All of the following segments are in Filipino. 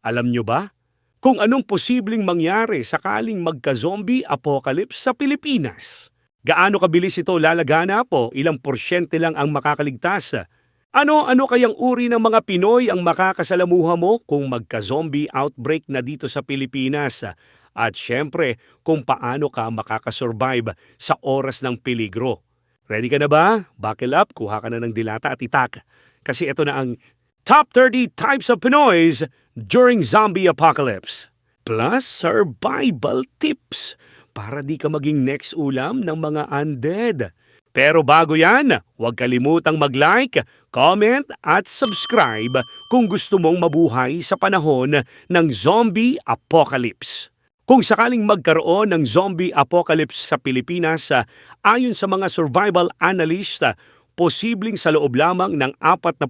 Alam nyo ba kung anong posibleng mangyari sakaling magka-zombie apocalypse sa Pilipinas? Gaano kabilis ito lalagana po? Ilang porsyente lang ang makakaligtas? Ano-ano kayang uri ng mga Pinoy ang makakasalamuha mo kung magka-zombie outbreak na dito sa Pilipinas? At syempre, kung paano ka makakasurvive sa oras ng peligro. Ready ka na ba? Buckle up, kuha ka na ng dilata at itak. Kasi ito na ang Top 30 Types of Pinoys During Zombie Apocalypse. Plus survival tips para di ka maging next ulam ng mga undead. Pero bago yan, huwag kalimutang mag-like, comment at subscribe kung gusto mong mabuhay sa panahon ng zombie apocalypse. Kung sakaling magkaroon ng zombie apocalypse sa Pilipinas, ayon sa mga survival analyst, posibleng sa loob lamang ng 48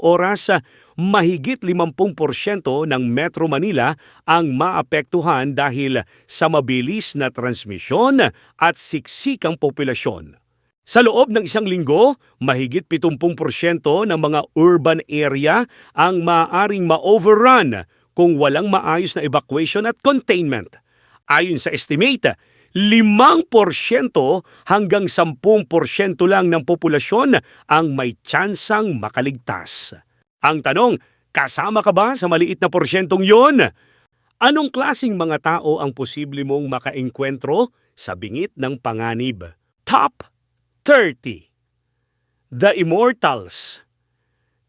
oras, ah, mahigit 50% ng Metro Manila ang maapektuhan dahil sa mabilis na transmisyon at siksikang populasyon. Sa loob ng isang linggo, mahigit 70% ng mga urban area ang maaaring ma-overrun kung walang maayos na evacuation at containment. Ayon sa estimate, 5% hanggang 10% lang ng populasyon ang may tsansang makaligtas. Ang tanong, kasama ka ba sa maliit na porsyentong yon? Anong klasing mga tao ang posible mong makaengkwentro sa bingit ng panganib? Top 30 The Immortals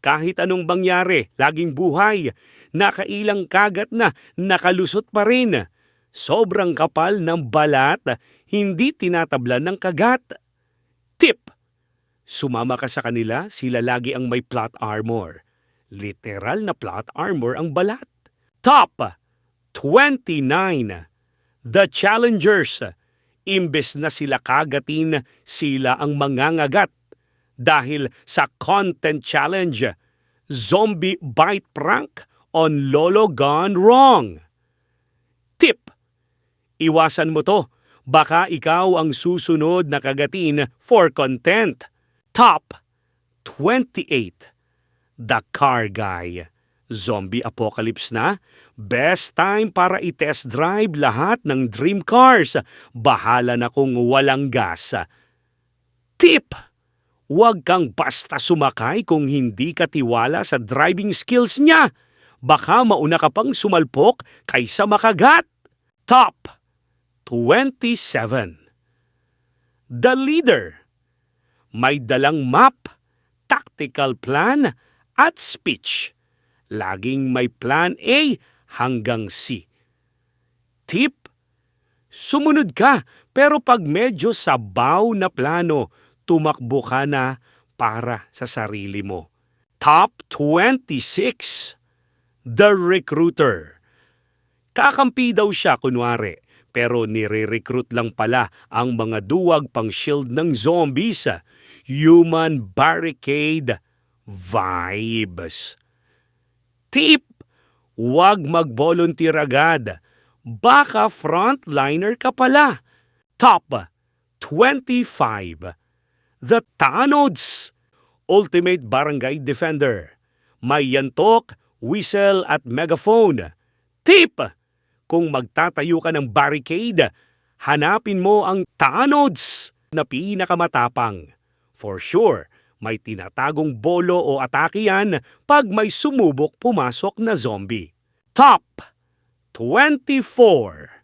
Kahit anong mangyari, laging buhay, nakailang kagat na, nakalusot pa rin. Sobrang kapal ng balat, hindi tinatablan ng kagat. Tip! Sumama ka sa kanila, sila lagi ang may plot armor. Literal na plot armor ang balat. Top 29 The Challengers Imbes na sila kagatin, sila ang mangangagat. Dahil sa content challenge, Zombie Bite Prank on Lolo Gone Wrong. Iwasan mo to. Baka ikaw ang susunod na kagatin for content. Top 28. The Car Guy. Zombie apocalypse na? Best time para i-test drive lahat ng dream cars. Bahala na kung walang gas. Tip! Huwag kang basta sumakay kung hindi ka tiwala sa driving skills niya. Baka mauna ka pang sumalpok kaysa makagat. Top 27. The Leader. May dalang map, tactical plan, at speech. Laging may plan A hanggang C. Tip? Sumunod ka, pero pag medyo sabaw na plano, tumakbo ka na para sa sarili mo. Top 26. The Recruiter. Kakampi daw siya kunwari, pero nire-recruit lang pala ang mga duwag pang shield ng zombies. Human barricade vibes. Tip! Huwag mag-volunteer agad. Baka frontliner ka pala. Top 25. The Tanods. Ultimate Barangay Defender. May yantok, whistle at megaphone. Tip! Kung magtatayo ka ng barricade, hanapin mo ang Tanods na pinakamatapang. For sure, may tinatagong bolo o atake yan pag may sumubok pumasok na zombie. Top 24.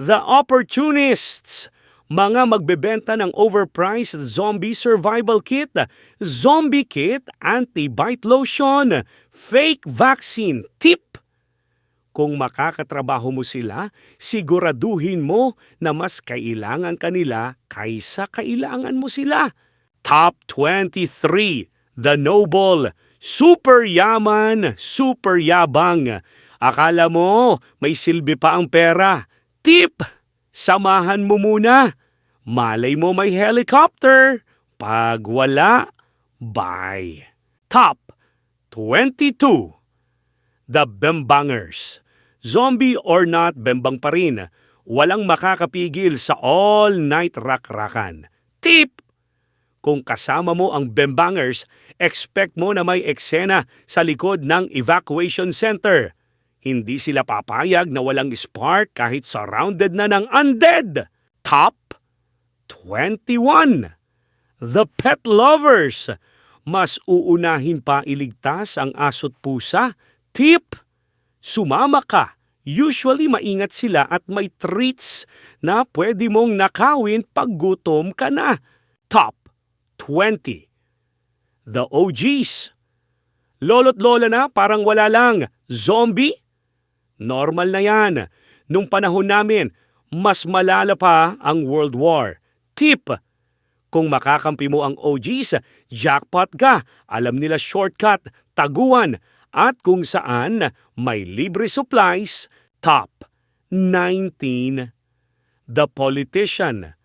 The Opportunists. Mga magbebenta ng overpriced zombie survival kit, zombie kit, anti-bite lotion, fake vaccine tip. Kung makakatrabaho mo sila, siguraduhin mo na mas kailangan kanila kaysa kailangan mo sila. Top 23, The Noble, super yaman, super yabang. Akala mo may silbi pa ang pera. Tip, samahan mo muna. Malay mo may helicopter. Pag wala, bye. Top 22, The Bembangers. Zombie or not, bembang pa rin. Walang makakapigil sa all-night rakrakan. Tip! Kung kasama mo ang Bembangers, expect mo na may eksena sa likod ng evacuation center. Hindi sila papayag na walang spark kahit surrounded na ng undead. Top 21. The Pet Lovers. Mas uunahin pa iligtas ang aso't pusa. Tip, sumama ka. Usually maingat sila at may treats na pwede mong nakawin pag gutom ka na. Top 20. The OGs. Lolo't lola na parang wala lang. Zombie? Normal na yan. Nung panahon namin, mas malala pa ang World War. Tip, kung makakampi mo ang OGs, jackpot ka. Alam nila shortcut, taguan, at kung saan may libre supplies, top 19. The Politician.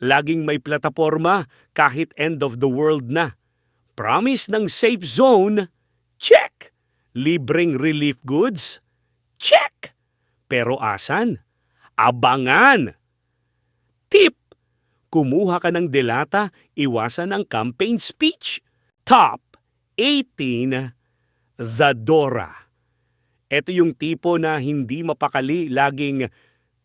Laging may plataforma kahit end of the world na. Promise ng safe zone, check. Libreng relief goods, check. Pero asan? Abangan. Tip, kumuha ka ng delata, iwasan ang campaign speech. Top 18, The Dora. Ito yung tipo na hindi mapakali, laging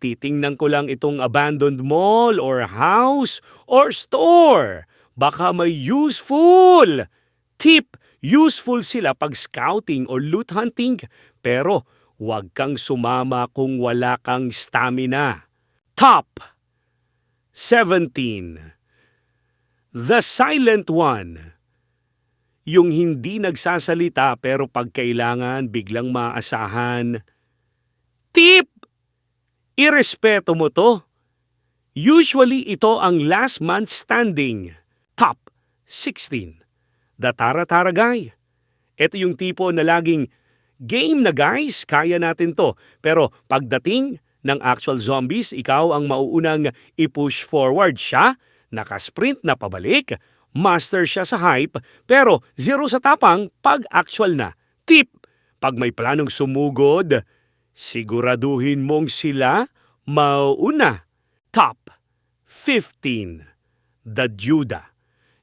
titingnan ko lang itong abandoned mall or house or store. Baka may useful. Tip, useful sila pag scouting or loot hunting, pero huwag kang sumama kung wala kang stamina. Top 17. The Silent One. Yung hindi nagsasalita pero pag kailangan biglang maasahan. Tip! Irespeto mo to. Usually ito ang last man standing. Top 16. The Tara-Tara Guy. Ito yung tipo na laging game na guys, kaya natin to. Pero pagdating ng actual zombies, ikaw ang mauunang i-push forward siya, nakasprint na pabalik, master siya sa hype, pero zero sa tapang pag actual na. Tip, pag may planong sumugod, siguraduhin mong sila mauuna. Top 15. The Judah.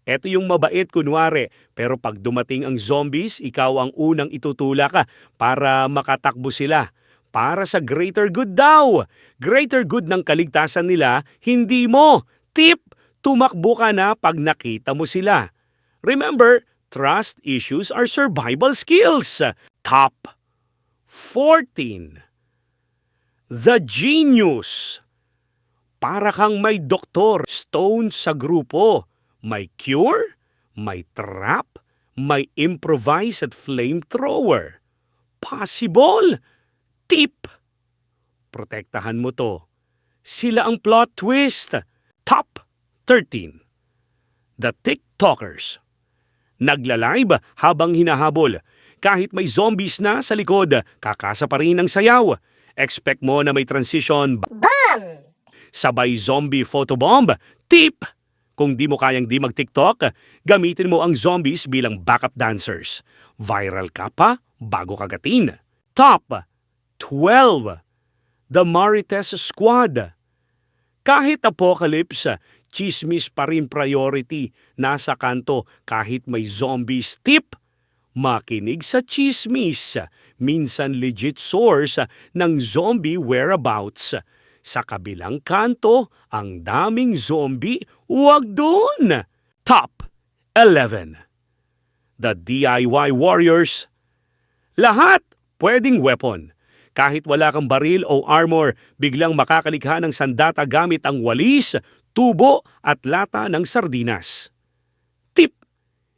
Ito yung mabait kunwari, pero pag dumating ang zombies, ikaw ang unang itutula ka para makatakbo sila. Para sa greater good daw. Greater good ng kaligtasan nila, hindi mo. Tip, tumakbo ka na pag nakita mo sila. Remember, trust issues are survival skills. Top 14. The Genius. Para kang may doktor, stone sa grupo. May cure, may trap, may improvise at flamethrower. Possible. Tip. Protektahan mo to. Sila ang plot twist. Top 13. The TikTokers. Nagla-live habang hinahabol. Kahit may zombies na sa likod, kakasa pa rin ang sayaw. Expect mo na may transition sabay zombie photobomb. Tip! Kung di mo kayang di mag-TikTok, gamitin mo ang zombies bilang backup dancers. Viral ka pa bago kagatin. Top 12. The Marites Squad. Kahit apocalypse, chismis pa rin priority. Nasa kanto kahit may zombies. Tip! Makinig sa chismis. Minsan legit source ng zombie whereabouts. Sa kabilang kanto, ang daming zombie, wag doon! Top 11. The DIY Warriors. Lahat pwedeng weapon. Kahit wala kang baril o armor, biglang makakalikha ng sandata gamit ang walis, tubo at lata ng sardinas. Tip,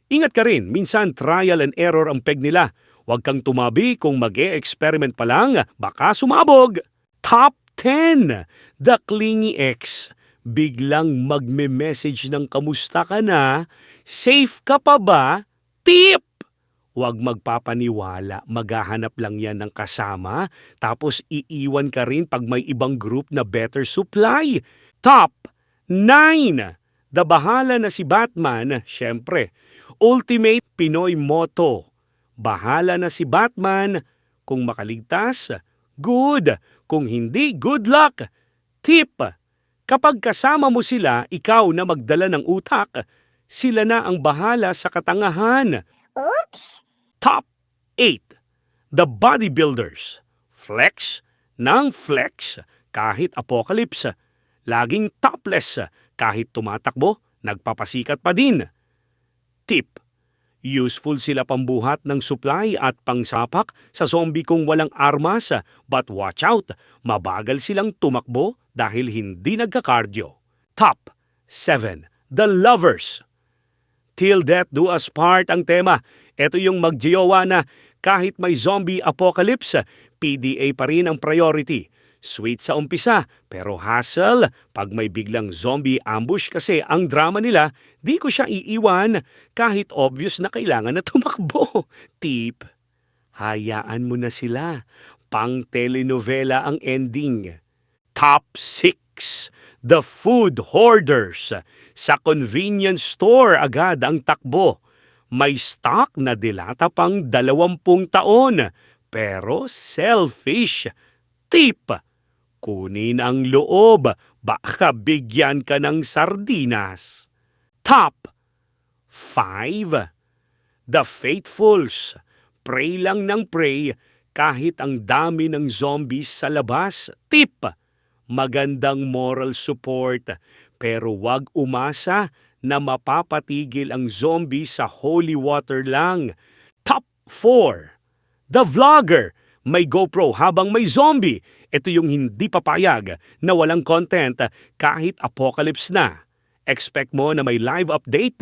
ingat ka rin, minsan trial and error ang peg nila. Huwag kang tumabi kung mag experiment pa lang, baka sumabog. Top 10. The Clingy X. Biglang magme-message ng kamusta ka na, safe ka pa ba? Tip! Huwag magpapaniwala, maghahanap lang yan ng kasama, tapos iiwan ka rin pag may ibang group na better supply. Top 9. The bahala na si Batman, syempre. Ultimate Pinoy motto. Bahala na si Batman. Kung makaligtas, good. Kung hindi, good luck. Tip, kapag kasama mo sila, ikaw na magdala ng utak, sila na ang bahala sa katangahan. Oops! Top 8. The Bodybuilders. Flex ng flex kahit apocalypse. Laging topless kahit tumatakbo, nagpapasikat pa din. Tip. Useful sila pambuhat ng supply at pangsapak sa zombie kung walang armas but watch out, mabagal silang tumakbo dahil hindi nagka-cardio. Top 7. The Lovers Till Death Do Us Part ang tema. Ito yung magjiyowa na kahit may zombie apocalypse, PDA pa rin ang priority. Sweet sa umpisa, pero hassle pag may biglang zombie ambush kasi ang drama nila, di ko siya iiwan kahit obvious na kailangan na tumakbo. Tip, hayaan mo na sila. Pang telenovela ang ending. Top 6. The Food Hoarders. Sa convenience store agad ang takbo. May stock na dilata pang dalawampung taon. Pero selfish. Tip. Kunin ang loob. Baka bigyan ka ng sardinas. Top 5. The Faithfuls. Pray lang ng pray kahit ang dami ng zombies sa labas. Tip magandang moral support pero wag umasa na mapapatigil ang zombie sa holy water lang. Top 4. The Vlogger. May GoPro habang may zombie. Ito yung hindi papayag na walang content kahit apocalypse na. Expect mo na may live update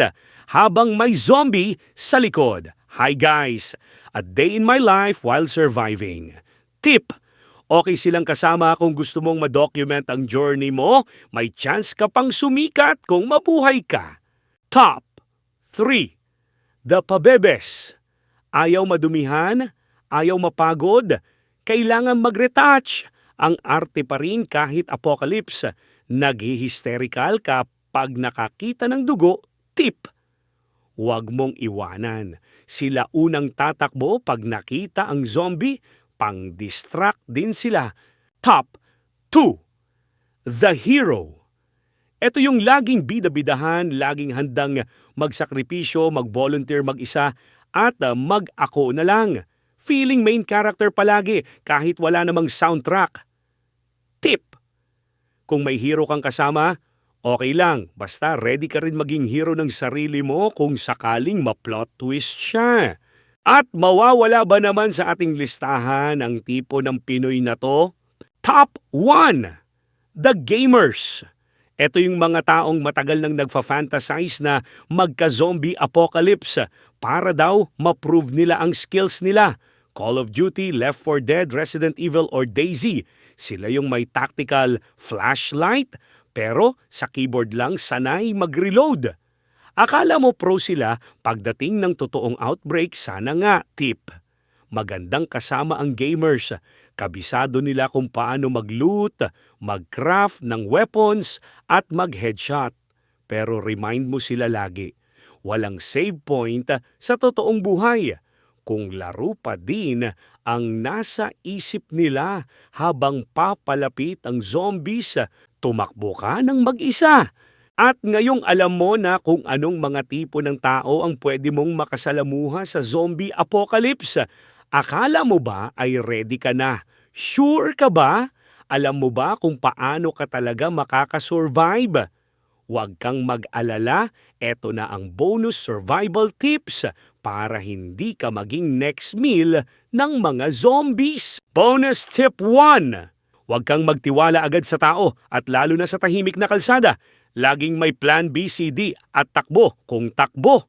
habang may zombie sa likod. Hi guys! A day in my life while surviving. Tip Okay silang kasama kung gusto mong ma-document ang journey mo, may chance ka pang sumikat kung mabuhay ka. Top 3. The Pabebes. Ayaw madumihan, ayaw mapagod, kailangan mag-retouch. Ang arte pa rin kahit apocalypse. Naghihisterical kapag nakakita ng dugo, tip. Huwag mong iwanan. Sila unang tatakbo pag nakita ang zombie pang-distract din sila. Top 2. The Hero. Ito yung laging bida-bidahan, laging handang magsakripisyo, mag-volunteer mag-isa, at mag-ako na lang. Feeling main character palagi kahit wala namang soundtrack. Tip. Kung may hero kang kasama, okay lang. Basta ready ka rin maging hero ng sarili mo kung sakaling ma-plot twist siya. At mawawala ba naman sa ating listahan ang tipo ng Pinoy na to? Top 1! The Gamers. Ito yung mga taong matagal nang nagfa-fantasize na magka-zombie apocalypse para daw ma-prove nila ang skills nila. Call of Duty, Left 4 Dead, Resident Evil or DayZ. Sila yung may tactical flashlight pero sa keyboard lang sanay mag-reload. Akala mo pro sila pagdating ng totoong outbreak, sana nga tip. Magandang kasama ang gamers. Kabisado nila kung paano mag-loot, mag-craft ng weapons at mag-headshot. Pero remind mo sila lagi, walang save point sa totoong buhay. Kung laro pa din ang nasa isip nila habang papalapit ang zombies, tumakbo ka ng mag-isa at ngayong alam mo na kung anong mga tipo ng tao ang pwede mong makasalamuha sa zombie apocalypse, akala mo ba ay ready ka na? Sure ka ba? Alam mo ba kung paano ka talaga makakasurvive? Huwag kang mag-alala, eto na ang bonus survival tips para hindi ka maging next meal ng mga zombies. Bonus tip 1! Huwag kang magtiwala agad sa tao at lalo na sa tahimik na kalsada Laging may plan B, C, D at takbo kung takbo.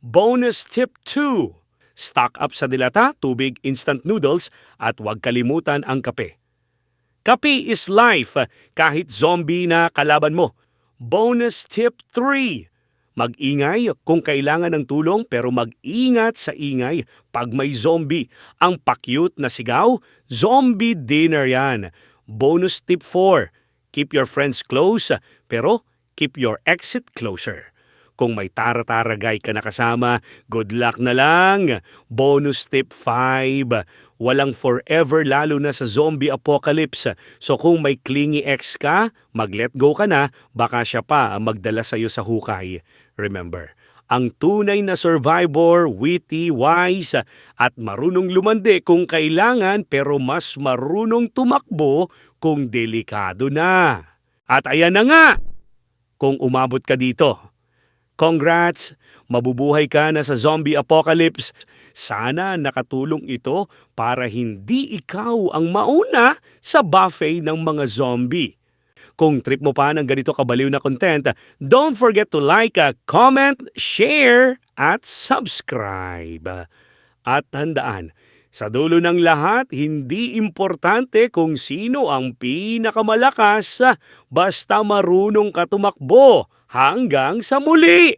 Bonus tip 2. Stock up sa dilata, tubig, instant noodles at huwag kalimutan ang kape. Kape is life kahit zombie na kalaban mo. Bonus tip 3. Mag-ingay kung kailangan ng tulong pero mag-ingat sa ingay pag may zombie. Ang pakyut na sigaw, zombie dinner yan. Bonus tip 4 Keep your friends close, pero keep your exit closer. Kung may tara-taragay ka na good luck na lang. Bonus tip 5. Walang forever lalo na sa zombie apocalypse. So kung may clingy ex ka, mag-let go ka na, baka siya pa ang magdala sa'yo sa hukay. Remember, Ang tunay na survivor, witty, wise, at marunong lumande kung kailangan pero mas marunong tumakbo kung delikado na. At ayan na nga, kung umabot ka dito. Congrats! Mabubuhay ka na sa zombie apocalypse. Sana nakatulong ito para hindi ikaw ang mauna sa buffet ng mga zombie. Kung trip mo pa ng ganito kabaliw na content, don't forget to like, uh, comment, share, at subscribe. At tandaan, sa dulo ng lahat, hindi importante kung sino ang pinakamalakas, basta marunong ka tumakbo hanggang sa muli.